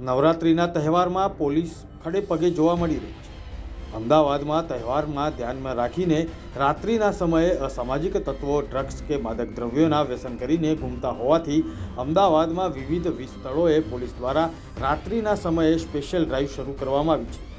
નવરાત્રિના તહેવારમાં પોલીસ ખડે પગે જોવા મળી રહી છે. અમદાવાદમાં તહેવારમાં ધ્યાનમાં રાખીને રાત્રિના સમયે અસામાજિક તત્વો, ડ્રગ્સ કે માદક દ્રવ્યોના વ્યસન કરીને ઘૂમતા હોવાથી અમદાવાદમાં વિવિધ વીસ સ્થળોએ પોલીસ દ્વારા રાત્રિના સમયે સ્પેશિયલ ડ્રાઈવ શરૂ કરવામાં આવી છે.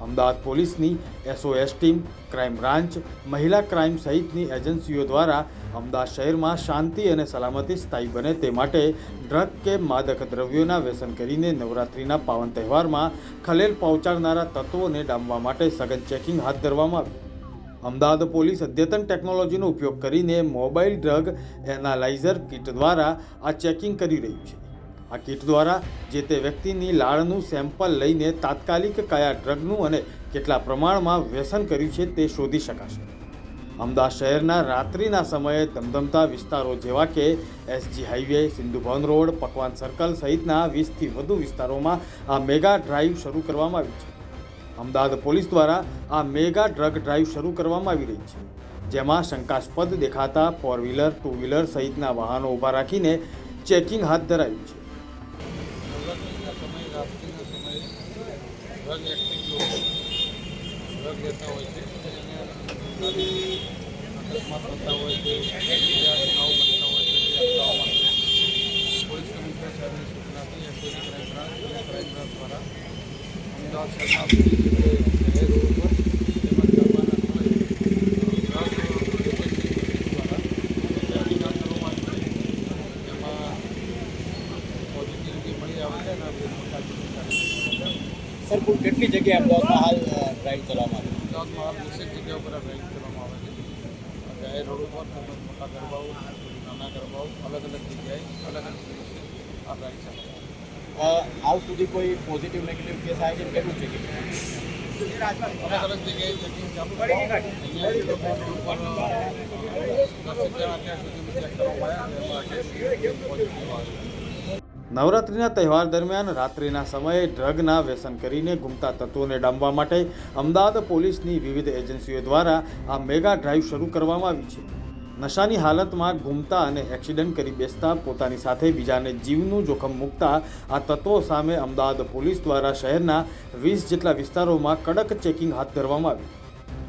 અમદાવાદ પોલીસની એસઓએસ ટીમ, ક્રાઇમ બ્રાન્ચ, મહિલા ક્રાઇમ સહિતની એજન્સીઓ દ્વારા અમદાવાદ શહેરમાં શાંતિ અને સલામતી સ્થાયી બને તે માટે ડ્રગ કે માદક દ્રવ્યોના વ્યસન કરીને નવરાત્રિના પાવન તહેવારમાં ખલેલ પહોંચાડનારા તત્વોને ડામવા માટે સઘન ચેકિંગ હાથ ધરવામાં આવ્યું અમદાવાદ પોલીસ અદ્યતન ટેકનોલોજીનો ઉપયોગ કરીને મોબાઈલ ડ્રગ એનાલાઇઝર કિટ દ્વારા આ ચેકિંગ કરી રહ્યું છે. આ કિટ દ્વારા જે તે વ્યક્તિની લાળનું સેમ્પલ લઈને તાત્કાલિક કયા ડ્રગનું અને કેટલા પ્રમાણમાં વ્યસન કર્યું છે તે શોધી શકાશે. અમદાવાદ શહેરના રાત્રિના સમયે ધમધમતા વિસ્તારો જેવા કે SG highway Sindhubhavan road, Pakwan circle સહિતના વીસથી વધુ વિસ્તારોમાં આ મેગા ડ્રાઈવ શરૂ કરવામાં આવી છે. અમદાવાદ પોલીસ દ્વારા આ મેગા ડ્રગ ડ્રાઈવ શરૂ કરવામાં આવી રહી છે, જેમાં શંકાસ્પદ દેખાતા ફોર વ્હીલર ટુ વ્હીલર સહિતના વાહનો ઊભા રાખીને ચેકિંગ હાથ ધરાયું છે. ડ્રગ એક્ટિંગ લોકો ડ્રગ લેતા હોય છે. અકસ્માત હોય છે, બીજા બનતા હોય છે તે અટકાવવા માટે પોલીસ કમિશનર સાહેબની સૂચનાથી એસઓજી ક્રાઇમ બ્રાન્ચ અને ક્રાઇમ બ્રાન્ચ દ્વારા અમદાવાદ વિવિધ શહેર રોડ છે મળી આવે અને મોટા સર કુલ કેટલી જગ્યાએ અમદાવાદમાં હાલ ડ્રાઈવ કરવામાં આવે અમદાવાદમાં હાલ વીસેક જગ્યા ઉપર આ ડ્રાઈવ કરવામાં આવે છે જાહેર રોડ ઉપર તેમજ મોટા ગરબાઓ નાના ગરબાઓ અલગ અલગ જગ્યાએ અલગ અલગ દિવસે આ ડ્રાઈવ ચાલે છે અ, હાલ સુધી કોઈ પોઝિટિવ નેગેટિવ કેસ આવે છે ને કેટલું છે કે અલગ અલગ જગ્યાએ ચેકિંગ ચાલુ છે અહીંયા રોડ ઉપર દસ જણા અત્યાર સુધી ચેક કરવામાં આવ્યા અને એમાં પોઝિટિવ આવ્યું નવરાત્રિના તહેવાર દરમિયાન રાત્રિના સમયે ડ્રગના વ્યસન કરીને ઘૂમતા તત્વોને ડામવા માટે અમદાવાદ પોલીસની વિવિધ એજન્સીઓ દ્વારા આ મેગા ડ્રાઈવ શરૂ કરવામાં આવી છે. નશાની હાલતમાં ઘૂમતા અને એક્સિડન્ટ કરી બેસતા પોતાની સાથે બીજાને જીવનું જોખમ મૂકતા આ તત્વો સામે અમદાવાદ પોલીસ દ્વારા શહેરના વીસ જેટલા વિસ્તારોમાં કડક ચેકિંગ હાથ ધરવામાં આવ્યું.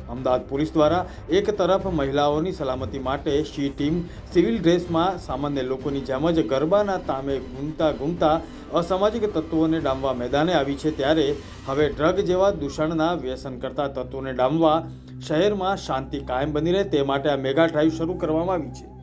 અમદાવાદ પોલીસ દ્વારા એક તરફ મહિલાઓની સલામતી માટે શી ટીમ સિવિલ ડ્રેસમાં સામાન્ય લોકોની જેમ જ ગરબાના તામે ઘૂમતા ઘૂમતા અસામાજિક તત્વોને ડામવા મેદાને આવી છે ત્યારે હવે ડ્રગ જેવા દૂષણના વ્યસન કરતા તત્વોને ડામવા શહેરમાં શાંતિ કાયમ બની રહે તે માટે આ મેગા ડ્રાઈવ શરૂ કરવામાં આવી છે.